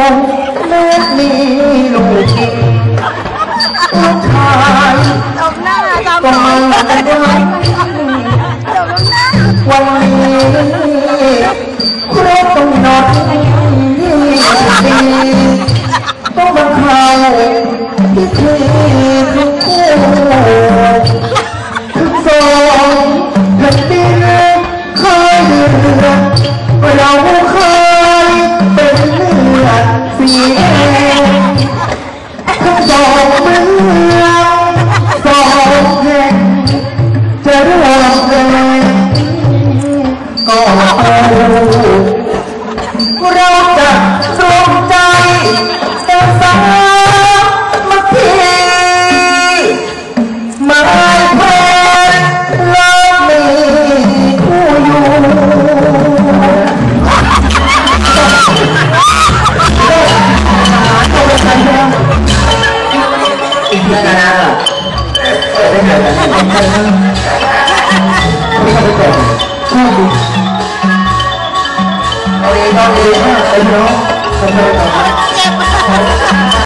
ลูอมีลูกจริงลูกชายตบหน้าตบต้องมาด้วยวันนี้ครบต้องนอนดีต้องมาเข้าที่เธอ เอาเราจะสวมใจจะสามัคคีมาแพ้เรามีคู่อยู่อีกแล้วนะเออได้ไหม เอาเองเอาเองเอาเอง